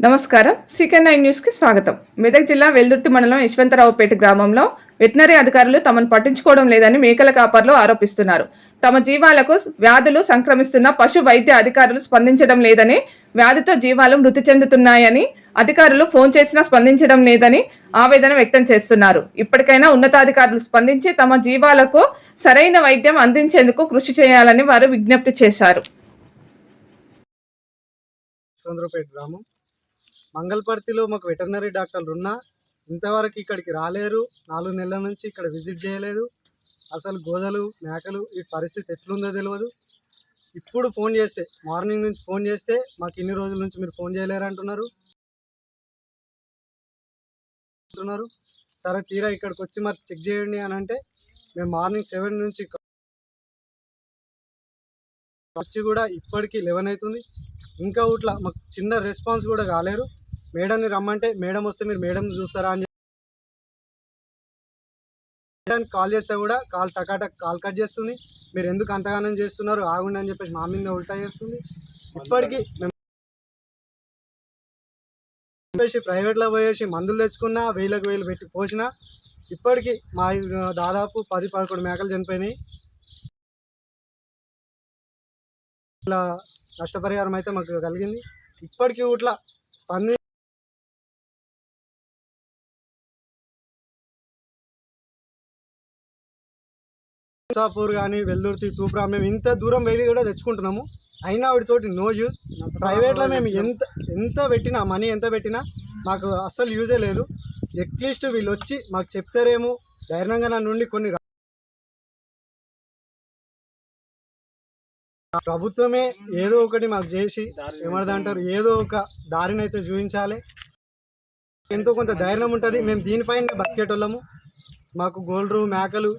నమస్కారం. CK nine న్యూస్కి స్వాగతం. మెదక్ జిల్లా వెల్దుర్తి మండలం యశ్వంతరావుపేట గ్రామంలో వెటనరీ అధికారులు తమను పట్టించుకోవడం లేదని మేకల కాపర్లు ఆరోపిస్తున్నారు. తమ జీవాలకు వ్యాధులు సంక్రమిస్తున్న పశు వైద్య అధికారులు స్పందించడం లేదని వ్యాధితో జీవాలు మృతి చెందుతున్నాయని అధికారులు ఫోన్ చేసినా స్పందించడం లేదని ఆవేదన వ్యక్తం చేస్తున్నారు. ఇప్పటికైనా ఉన్నతాధికారులు స్పందించి తమ జీవాలకు సరైన వైద్యం అందించేందుకు కృషి చేయాలని వారు విజ్ఞప్తి చేశారు. చంద్రపేట గ్రామం. మంగళపర్తిలో మాకు వెటర్నరీ డాక్టర్లు ఉన్నా ఇంతవరకు ఇక్కడికి రాలేరు. నాలుగు నెలల నుంచి ఇక్కడ విజిట్ చేయలేదు. అసలు గోదలు మేకలు ఈ పరిస్థితి ఎట్లుందో తెలియదు ఇప్పుడు ఫోన్ చేస్తే మార్నింగ్ నుంచి ఫోన్ చేస్తే మాకు ఇన్ని రోజుల నుంచి మీరు ఫోన్ చేయలేరు అంటున్నారు. అంటున్నారు. సరే తీరా ఇక్కడికి వచ్చి మరి చెక్ చేయండి అని అంటే మేము మార్నింగ్ సెవెన్ నుంచి వచ్చి కూడా ఇప్పటికీ లెవెన్ అవుతుంది. ఇంకా ఇట్లా మాకు చిన్న రెస్పాన్స్ కూడా కాలేరు. మేడంని రమ్మంటే మేడం వస్తే మీరు మేడం చూస్తారా? అని మేడం కాల్ చేస్తే కూడా కాల్ టకాటక్ కాల్ కట్ చేస్తుంది. మీరు ఎందుకు అంతగానం చేస్తున్నారు? ఆగుండి అని చెప్పేసి మా మీద ఉల్టా చేస్తుంది. ఇప్పటికీ మేము చెప్పేసి ప్రైవేట్లో పోయేసి మందులు తెచ్చుకున్నా వేలకు వేలు పెట్టి పోసినా ఇప్పటికీ మా దాదాపు పది పదకొండు మేకలు చనిపోయినాయి. ఇట్లా నష్టపరిహారం అయితే మాకు కలిగింది. ఇప్పటికీ ఇట్లా స్పంది సాపూర్ కానీ వెల్దుర్తి తూప్రా మేము ఇంత దూరం వెళ్ళి కూడా తెచ్చుకుంటున్నాము. అయినా వాటితోటి నో యూస్ ప్రైవేట్లో మేము ఎంత ఎంత పెట్టినా మనీ ఎంత పెట్టినా మాకు అస్సలు యూజే లేదు. అట్లీస్ట్ వీళ్ళు వచ్చి మాకు చెప్తారేమో. ధైర్యంగా నా నుండి కొన్ని ప్రభుత్వమే ఏదో ఒకటి మాకు చేసి ఏమన్నది ఏదో ఒక దారిని అయితే చూపించాలి. ఎంతో కొంత ధైర్యం ఉంటుంది. మేము దీనిపైన బతికేటోళ్ళము. మాకు గోల్డ్రు మేకలు